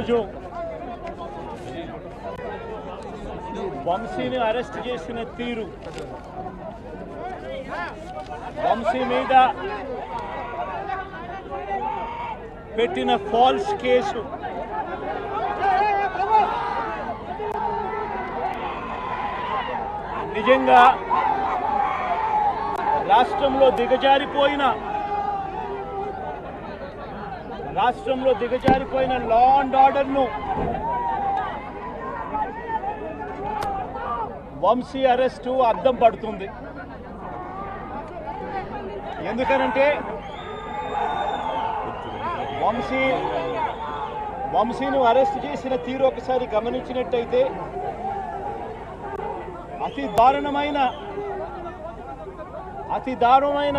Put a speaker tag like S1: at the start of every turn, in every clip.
S1: ఈరోజు వంశీని అరెస్ట్ చేసిన తీరు. వంశీ మీద పెట్టిన ఫాల్స్ కేసు. నిజంగా రాష్ట్రంలో దిగజారిపోయిన రాష్ట్రంలో దిగజారిపోయిన లా అండ్ ఆర్డర్ను వంశీ అరెస్టు అద్దం పడుతుంది. ఎందుకనంటే వంశీ వంశీను అరెస్ట్ చేసిన తీరు ఒకసారి గమనించినట్టయితే అతి దారుణమైన అతి దారుణమైన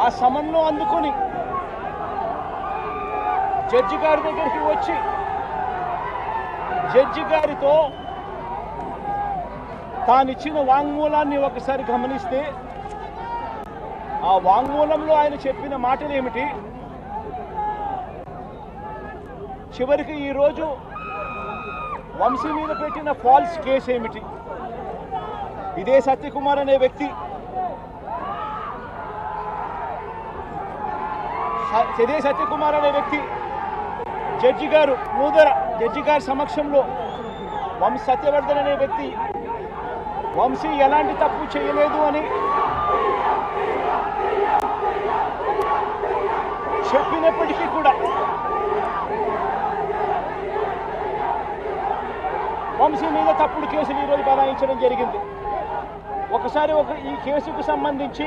S1: ఆ సమన్ను అందుకొని జడ్జి గారి దగ్గరికి వచ్చి జడ్జి గారితో తానిచ్చిన వాంగ్మూలాన్ని ఒకసారి గమనిస్తే ఆ వాంగ్మూలంలో ఆయన చెప్పిన మాటలు ఏమిటి? చివరికి ఈరోజు వంశీ మీద పెట్టిన ఫాల్స్ కేసు ఏమిటి? ఇదే సత్యకుమార్ అనే వ్యక్తి స- సత్యకుమార్ అనే వ్యక్తి జడ్జి గారు నూతన జడ్జి గారి సమక్షంలో వంశ సత్యవర్ధన్ అనే వ్యక్తి వంశీ ఎలాంటి తప్పు చేయలేదు అని చెప్పినప్పటికీ కూడా వంశీ మీద తప్పుడు కేసులు ఈరోజు బనాయించడం జరిగింది. ఒకసారి ఒక ఈ కేసుకు సంబంధించి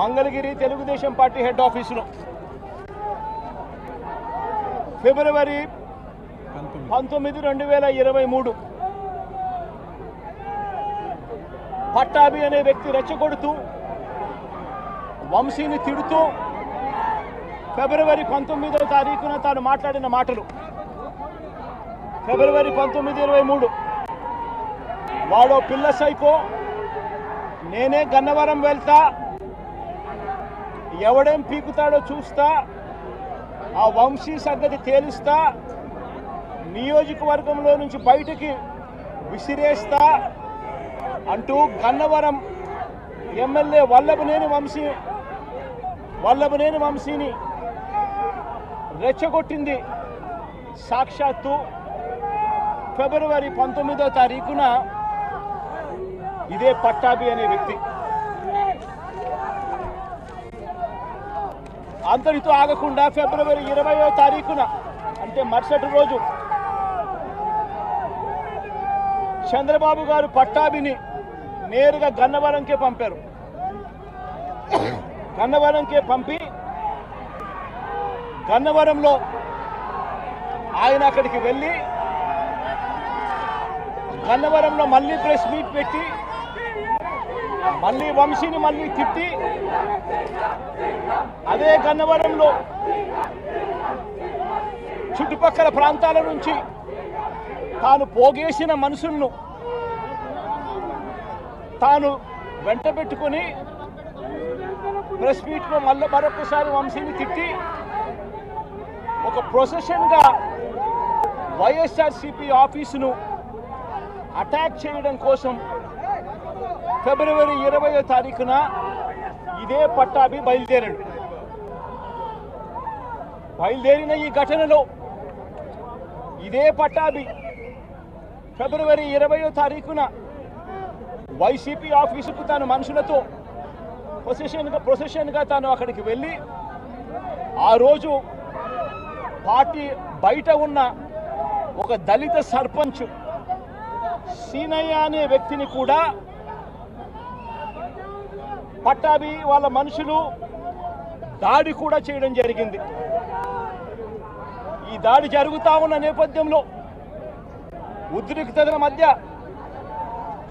S1: మంగళగిరి తెలుగుదేశం పార్టీ హెడ్ ఆఫీసులో. ఫిబ్రవరి పంతొమ్మిది రెండు వేల ఇరవై మూడు. పట్టాభి అనే వ్యక్తి రెచ్చగొడుతూ వంశీని తిడుతూ ఫిబ్రవరి పంతొమ్మిదవ తారీఖున తాను మాట్లాడిన మాటలు. ఫిబ్రవరి పంతొమ్మిది ఇరవై మూడు. వాడో పిల్ల సైకో నేనే గన్నవరం వెళ్తా ఎవడేం పీకుతాడో చూస్తా ఆ వంశీ సంగతి తేలుస్తా నియోజకవర్గంలో నుంచి బయటికి విసిరేస్తా అంటూ గన్నవరం ఎమ్మెల్యే వల్లభనేని వంశీ వల్లభనేని వంశీని రెచ్చగొట్టింది. సాక్షాత్తు ఫిబ్రవరి పంతొమ్మిదో తారీఖున ఇదే పట్టాభి అనే వ్యక్తి. అంతటితో ఆగకుండా ఫిబ్రవరి ఇరవయో తారీఖున అంటే మరుసటి రోజు చంద్రబాబు గారు పట్టాభిని నేరుగా గన్నవరంకే పంపారు. గన్నవరంకే పంపి గన్నవరంలో ఆయన అక్కడికి వెళ్ళి గన్నవరంలో మళ్ళీ ప్రెస్ మీట్ పెట్టి మళ్ళీ వంశీని మళ్ళీ తిట్టి అదే గన్నవరంలో చుట్టుపక్కల ప్రాంతాల నుంచి తాను పోగేసిన మనుషులను తాను వెంట పెట్టుకుని ప్రెస్ మీట్లో మళ్ళీ మరొకసారి వంశీని తిట్టి ఒక ప్రొసెషన్గా వైఎస్ఆర్సిపి ఆఫీసును అటాక్ చేయడం కోసం ఫిబ్రవరి ఇరవయో తారీఖున ఇదే పట్టాభి బయలుదేరాడు. బయలుదేరిన ఈ ఘటనలో ఇదే పట్టాభి ఫిబ్రవరి ఇరవయో తారీఖున వైసీపీ ఆఫీసుకు తన మనుషులతో ప్రొసెషన్గా ప్రొసెషన్గా తాను అక్కడికి వెళ్ళి ఆ రోజు పార్టీ బయట ఉన్న ఒక దళిత సర్పంచ్ సీనయ్య అనే వ్యక్తిని కూడా పట్టాభి వాళ్ళ మనుషులు దాడి కూడా చేయడం జరిగింది. ఈ దాడి జరుగుతా ఉన్న నేపథ్యంలో ఉద్రిక్తతల మధ్య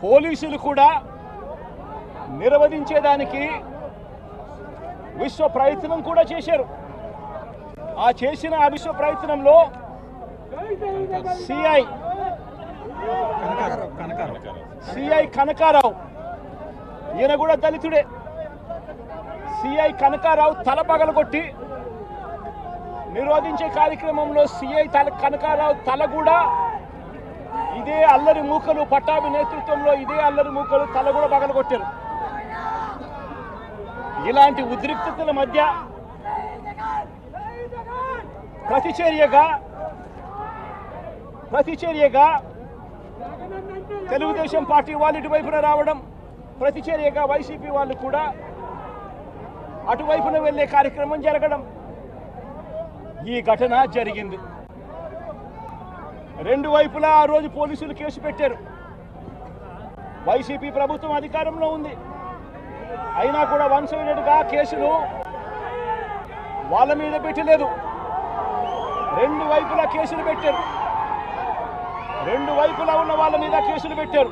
S1: పోలీసులు కూడా నిర్వహించేదానికి విశ్వ ప్రయత్నం కూడా చేశారు. ఆ చేసిన ఆ విశ్వ ప్రయత్నంలో సిఐ సిఐ కనకారావు. ఈయన కూడా దళితుడే. సిఐ కనకారావు తల పగలగొట్టి నిరోధించే కార్యక్రమంలో సిఐ తల కనకారావు తల కూడా ఇదే అల్లరి మూకలు పట్టాభి నేతృత్వంలో ఇదే అల్లరి మూకలు తల కూడా పగలగొట్టారు. ఇలాంటి ఉద్రిక్తతల మధ్య ప్రతిచర్యగా ప్రతిచర్యగా తెలుగుదేశం పార్టీ వాళ్ళు ఇటువైపున రావడం ప్రతిచర్యగా వైసీపీ వాళ్ళు కూడా అటువైపున వెళ్ళే కార్యక్రమం జరగడం. ఈ ఘటన జరిగింది. రెండు వైపులా ఆ రోజు పోలీసులు కేసు పెట్టారు. వైసీపీ ప్రభుత్వం అధికారంలో ఉంది. అయినా కూడా వన్ సైడెడ్గా కేసులు వాళ్ళ మీద పెట్టలేదు. రెండు వైపులా కేసులు పెట్టారు. రెండు వైపులా ఉన్న వాళ్ళ మీద కేసులు పెట్టారు.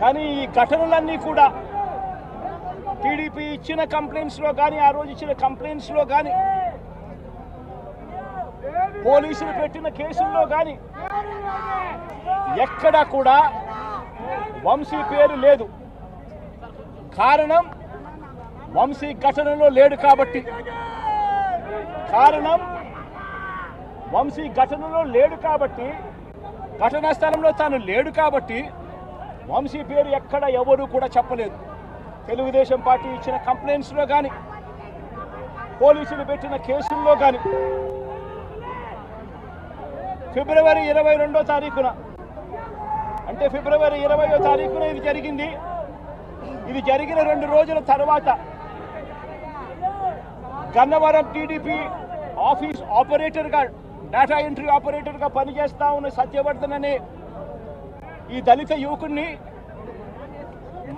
S1: కానీ ఈ ఘటనలన్నీ కూడా టీడీపీ ఇచ్చిన కంప్లైంట్స్లో కానీ ఆ రోజు ఇచ్చిన కంప్లైంట్స్లో కానీ పోలీసులు పెట్టిన కేసుల్లో కానీ ఎక్కడా కూడా వంశీ పేరు లేదు. కారణం వంశీ ఘటనలో లేడు కాబట్టి. కారణం వంశీ ఘటనలో లేడు కాబట్టి ఘటనా స్థలంలో తాను లేడు కాబట్టి వంశీ పేరు ఎక్కడ ఎవరు కూడా చెప్పలేదు. తెలుగుదేశం పార్టీ ఇచ్చిన కంప్లైంట్స్లో కానీ పోలీసులు పెట్టిన కేసుల్లో కానీ ఫిబ్రవరి ఇరవై రెండో తారీఖున అంటే ఫిబ్రవరి ఇరవయో తారీఖున ఇది జరిగింది. ఇది జరిగిన రెండు రోజుల తర్వాత గన్నవరం టీడీపీ ఆఫీస్ ఆపరేటర్గా డేటా ఎంట్రీ ఆపరేటర్గా పనిచేస్తా ఉన్న సత్యవర్ధన్ అనే ఈ దళిత యువకుడిని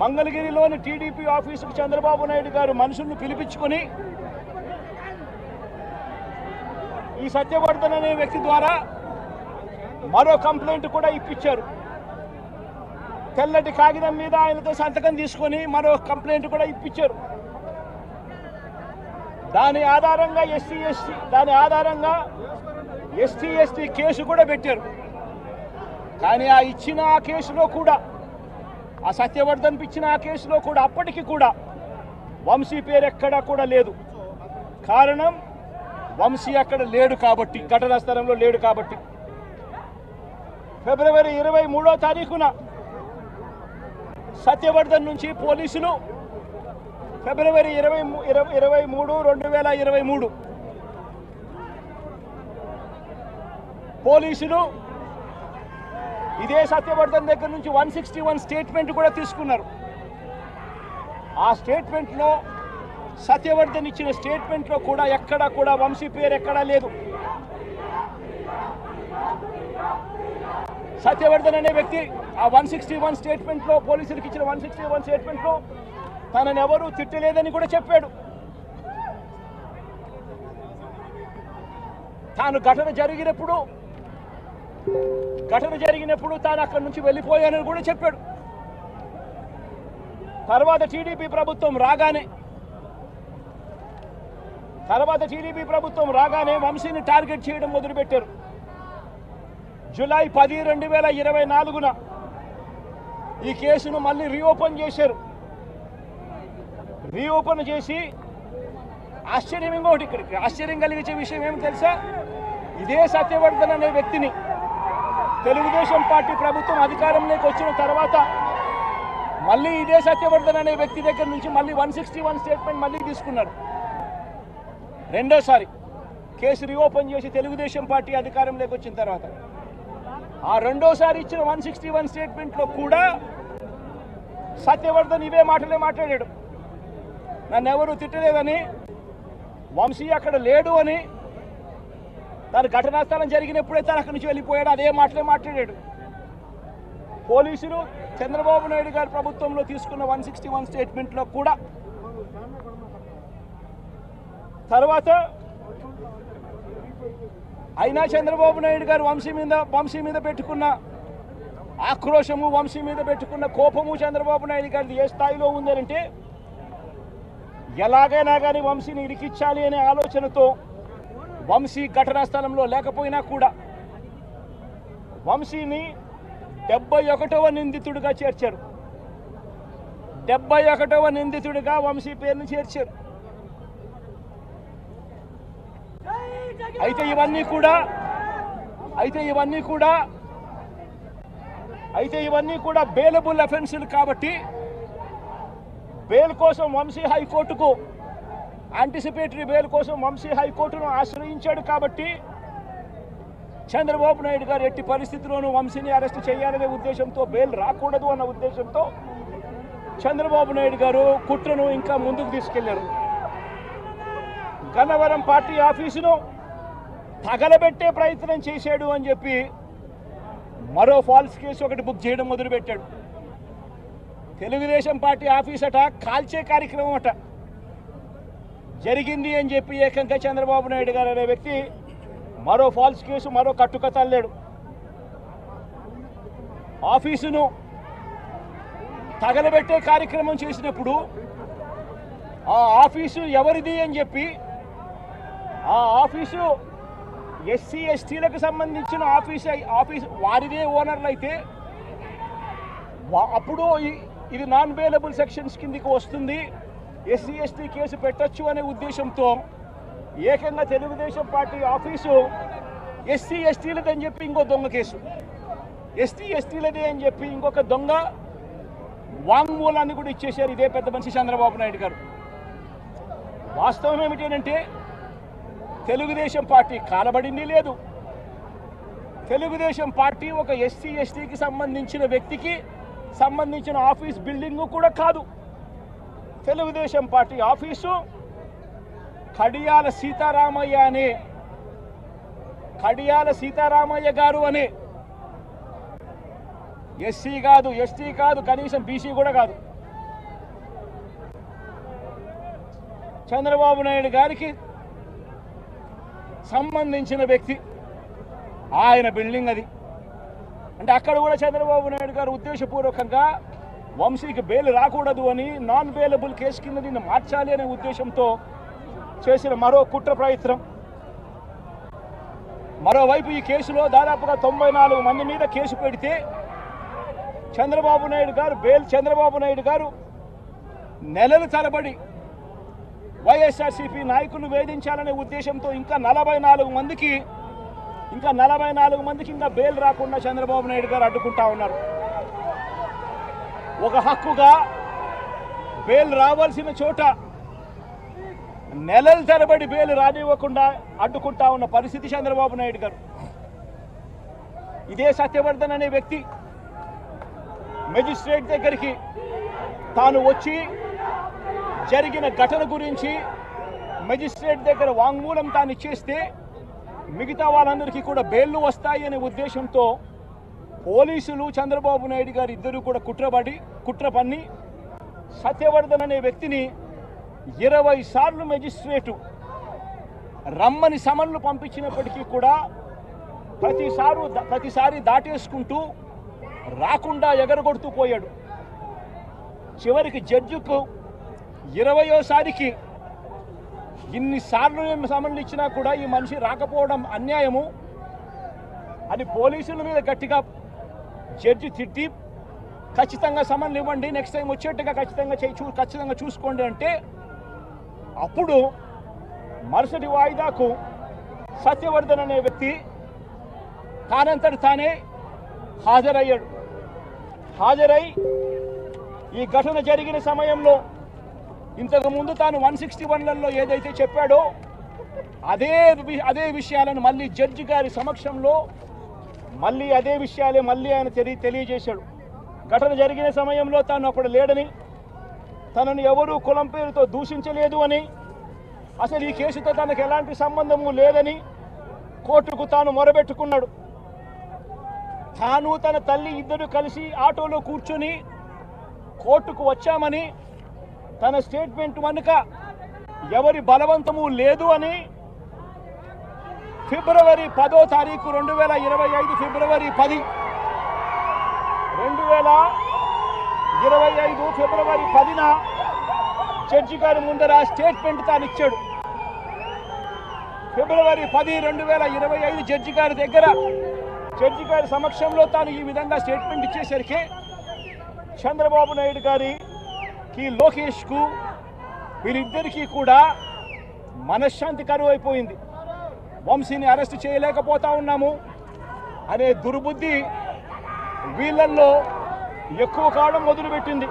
S1: మంగళగిరిలోని టీడీపీ ఆఫీసుకు చంద్రబాబు నాయుడు గారు మనుషులను పిలిపించుకొని ఈ సత్యవర్ధన్ అనే వ్యక్తి ద్వారా మరో కంప్లైంట్ కూడా ఇప్పించారు. తెల్లటి కాగితం మీద ఆయనతో సంతకం తీసుకొని మరో కంప్లైంట్ కూడా ఇప్పించారు. దాని ఆధారంగా ఎస్సీ ఎస్టీ దాని ఆధారంగా ఎస్టీ ఎస్టీ కేసు కూడా పెట్టారు. కానీ ఆ ఇచ్చిన ఆ కేసులో కూడా ఆ సత్యవర్ధన్ ఇచ్చిన ఆ కేసులో కూడా అప్పటికి కూడా వంశీ పేరు ఎక్కడా కూడా లేదు. కారణం వంశీ అక్కడ లేడు కాబట్టి ఘటనా స్థలంలో లేడు కాబట్టి. ఫిబ్రవరి ఇరవై మూడో తారీఖున సత్యవర్ధన్ నుంచి పోలీసులు ఫిబ్రవరి ఇరవై ఇరవై ఇరవై మూడు రెండు వేల ఇరవై మూడు పోలీసులు ఇదే సత్యవర్ధన్ దగ్గర నుంచి వన్ సిక్స్టీ వన్ స్టేట్మెంట్ కూడా తీసుకున్నారు. ఆ స్టేట్మెంట్లో సత్యవర్ధన్ ఇచ్చిన స్టేట్మెంట్లో కూడా ఎక్కడా కూడా వంశీ పేరు ఎక్కడా లేదు. సత్యవర్ధన్ అనే వ్యక్తి ఆ వన్ సిక్స్టీ వన్ స్టేట్మెంట్లో పోలీసులకు ఇచ్చిన వన్ సిక్స్టీ వన్ స్టేట్మెంట్లో తనని ఎవరూ తిట్టలేదని కూడా చెప్పాడు. తాను ఘటన జరిగినప్పుడు ఘటన జరిగినప్పుడు తాను అక్కడి నుంచి వెళ్ళిపోయానని కూడా చెప్పాడు. తర్వాత టీడీపీ ప్రభుత్వం రాగానే తర్వాత టీడీపీ ప్రభుత్వం రాగానే వంశీని టార్గెట్ చేయడం మొదలుపెట్టారు. జూలై పది రెండు వేల ఇరవై నాలుగున ఈ కేసును మళ్ళీ రీఓపెన్ చేశారు. రీఓపెన్ చేసి ఆశ్చర్యం ఇంకోటి ఇక్కడికి ఆశ్చర్యం కలిగించే విషయం ఏమి తెలుసా? ఇదే సత్యవర్ధన్ అనే వ్యక్తిని తెలుగుదేశం పార్టీ ప్రభుత్వం అధికారంలోకి వచ్చిన తర్వాత మళ్ళీ ఇదే సత్యవర్ధన్ అనే వ్యక్తి దగ్గర నుంచి మళ్ళీ వన్ సిక్స్టీ వన్ స్టేట్మెంట్ మళ్ళీ తీసుకున్నారు రెండోసారి కేసు రీఓపెన్ చేసి తెలుగుదేశం పార్టీ అధికారంలోకి వచ్చిన తర్వాత. ఆ రెండోసారి ఇచ్చిన వన్ సిక్స్టీ వన్ స్టేట్మెంట్లో కూడా సత్యవర్ధన్ ఇవే మాటలే మాట్లాడాడు. నన్ను ఎవరు తిట్టలేదని వంశీ అక్కడ లేడు అని తన ఘటనా స్థలం జరిగినప్పుడే తను అక్కడి నుంచి వెళ్ళిపోయాడు. అదే మాటలే మాట్లాడాడు. పోలీసులు చంద్రబాబు నాయుడు గారి ప్రభుత్వంలో తీసుకున్న వన్ సిక్స్టీ వన్ స్టేట్మెంట్లో కూడా తర్వాత అయినా చంద్రబాబు నాయుడు గారు వంశీ మీద వంశీ మీద పెట్టుకున్న ఆక్రోశము వంశీ మీద పెట్టుకున్న కోపము చంద్రబాబు నాయుడు గారిది ఏ స్థాయిలో ఉందనంటే ఎలాగైనా కానీ వంశీని ఇరికిచ్చాలి అనే ఆలోచనతో వంశీ ఘటనా స్థలంలో లేకపోయినా కూడా వంశీని డెబ్బై ఒకటవ నిందితుడిగా చేర్చారు. డెబ్బై ఒకటవ నిందితుడిగా వంశీ పేరును చేర్చారు. అయితే ఇవన్నీ కూడా అయితే ఇవన్నీ కూడా అయితే ఇవన్నీ కూడా బెయిలబుల్ అఫెన్సులు కాబట్టి బెయిల్ కోసం వంశీ హైకోర్టుకు యాంటిసిపేటరీ బెయిల్ కోసం వంశీ హైకోర్టును ఆశ్రయించాడు కాబట్టి చంద్రబాబు నాయుడు గారు ఎట్టి పరిస్థితుల్లోనూ వంశీని అరెస్ట్ చేయాలనే ఉద్దేశంతో బెయిల్ రాకూడదు అన్న ఉద్దేశంతో చంద్రబాబు నాయుడు గారు కుట్రను ఇంకా ముందుకు తీసుకెళ్ళారు. గన్నవరం పార్టీ ఆఫీసును తగలబెట్టే ప్రయత్నం చేశాడు అని చెప్పి మరో ఫాల్స్ కేసు ఒకటి బుక్ చేయడం మొదలుపెట్టాడు. తెలుగుదేశం పార్టీ ఆఫీస్ అట కాల్చే కార్యక్రమం అట. జరిగింది అని చెప్పి ఏకంగా చంద్రబాబు నాయుడు గారు అనే వ్యక్తి మరో ఫాల్స్ కేసు మరో కట్టుకథ అల్లాడు ఆఫీసును తగలబెట్టే కార్యక్రమం చేసినప్పుడు ఆ ఆఫీసు ఎవరిది అని చెప్పి ఆ ఆఫీసు ఎస్సీ ఎస్టీలకు సంబంధించిన ఆఫీస్ ఆఫీస్ వారిదే ఓనర్లు అయితే అప్పుడు ఇది నాన్ బెయిలబుల్ సెక్షన్స్ కిందికి వస్తుంది. ఎస్సీ ఎస్టీ కేసు పెట్టొచ్చు అనే ఉద్దేశంతో ఏకంగా తెలుగుదేశం పార్టీ ఆఫీసు ఎస్సీ ఎస్టీలది అని చెప్పి ఇంకో దొంగ కేసు. ఎస్టీ ఎస్టీలదే అని చెప్పి ఇంకొక దొంగ వాంగ్మూలాన్ని కూడా ఇచ్చేశారు ఇదే పెద్ద మనిషి చంద్రబాబు నాయుడు గారు. వాస్తవం ఏమిటంటే తెలుగుదేశం పార్టీ కాలబడింది లేదు. తెలుగుదేశం పార్టీ ఒక ఎస్సీ ఎస్టీకి సంబంధించిన వ్యక్తికి సంబంధించిన ఆఫీస్ బిల్డింగ్ కూడా కాదు. Telugu Desam party office. కడియాల సీతారామయ్య అనే కడియాల సీతారామయ్య గారు అనే. ఎస్సీ కాదు ఎస్టీ కాదు కనీసం బీసీ కూడా కాదు. చంద్రబాబు నాయుడు గారికి సంబంధించిన వ్యక్తి. ఆయన బిల్డింగ్ అది. అంటే అక్కడ కూడా చంద్రబాబు నాయుడు గారు ఉద్దేశపూర్వకంగా వంశీకి బెయిల్ రాకూడదు అని నాన్ బెయిలబుల్ కేసు కింద నిన్ను మార్చాలి అనే ఉద్దేశంతో చేసిన మరో కుట్ర ప్రయత్నం. మరోవైపు ఈ కేసులో దాదాపుగా తొంభై నాలుగు మంది మీద కేసు పెడితే చంద్రబాబు నాయుడు గారు బెయిల్ చంద్రబాబు నాయుడు గారు నెలలు తరబడి వైఎస్ఆర్సీపీ నాయకులు వేధించాలనే ఉద్దేశంతో ఇంకా నలభై నాలుగు మందికి ఇంకా నలభై నాలుగు మందికి ఇంకా బెయిల్ రాకుండా చంద్రబాబు నాయుడు గారు అడ్డుకుంటా ఉన్నారు. ఒక హక్కుగా బెయిల్ రావాల్సిన చోట నెలల తరబడి బెయిల్ రానివ్వకుండా అడ్డుకుంటా ఉన్న పరిస్థితి చంద్రబాబు నాయుడు గారు. ఇదే సత్యవర్ధన్ అనే వ్యక్తి మెజిస్ట్రేట్ దగ్గరికి తాను వచ్చి జరిగిన ఘటన గురించి మెజిస్ట్రేట్ దగ్గర వాంగ్మూలం తాను ఇచ్చేస్తే మిగతా వాళ్ళందరికీ కూడా బెయిల్లు వస్తాయి అనే ఉద్దేశంతో పోలీసులు చంద్రబాబు నాయుడు గారు ఇద్దరు కూడా కుట్రపడి కుట్ర పన్ని సత్యవర్ధన్ అనే వ్యక్తిని ఇరవై సార్లు మెజిస్ట్రేటు రమ్మని సమన్లు పంపించినప్పటికీ కూడా ప్రతిసారు ప్రతిసారి దాటేసుకుంటూ రాకుండా ఎగరగొడుతూ పోయాడు. చివరికి జడ్జికు ఇరవయోసారికి ఇన్నిసార్లు సమన్లు ఇచ్చినా కూడా ఈ మనిషి రాకపోవడం అన్యాయము అని పోలీసుల మీద గట్టిగా జడ్జి తిట్టి ఖచ్చితంగా సమన్లు ఇవ్వండి నెక్స్ట్ టైం వచ్చేట్టుగా ఖచ్చితంగా చేయి చూ ఖచ్చితంగా చూసుకోండి అంటే అప్పుడు మరుసటి వాయిదాకు సత్యవర్ధన్ అనే వ్యక్తి తానంతటి తానే హాజరయ్యాడు. హాజరై ఈ ఘటన జరిగిన సమయంలో ఇంతకుముందు తాను వన్ సిక్స్టీ వన్లలో ఏదైతే చెప్పాడో అదే అదే విషయాలను మళ్ళీ జడ్జి గారి సమక్షంలో మళ్ళీ అదే విషయాలే మళ్ళీ ఆయన తెలియ తెలియజేశాడు. ఘటన జరిగిన సమయంలో తాను అప్పుడు లేడని తనను ఎవరూ కులం పేరుతో దూషించలేదు అని అసలు ఈ కేసుతో తనకు ఎలాంటి సంబంధము లేదని కోర్టుకు తాను మొరబెట్టుకున్నాడు. తాను తన తల్లి ఇద్దరు కలిసి ఆటోలో కూర్చొని కోర్టుకు వచ్చామని తన స్టేట్మెంట్ వెనుక ఎవరి బలవంతము లేదు అని ఫిబ్రవరి పదో తారీఖు రెండు వేల ఇరవై ఐదు ఫిబ్రవరి పది. రెండు వేల ఇరవై ఐదు ఫిబ్రవరి పదిన జడ్జి గారి ముందర స్టేట్మెంట్ తాను ఇచ్చాడు. ఫిబ్రవరి పది రెండు వేల ఇరవై ఐదు జడ్జి గారి దగ్గర జడ్జి గారి సమక్షంలో తాను ఈ విధంగా స్టేట్మెంట్ ఇచ్చేసరికి చంద్రబాబు నాయుడు గారికి లోకేష్కు వీరిద్దరికీ కూడా మనశ్శాంతి కరువు అయిపోయింది వంశీని అరెస్ట్ చేయలేకపోతా ఉన్నాము అనే దుర్బుద్ధి వీళ్ళల్లో ఎక్కువ కాలం మొదలుపెట్టింది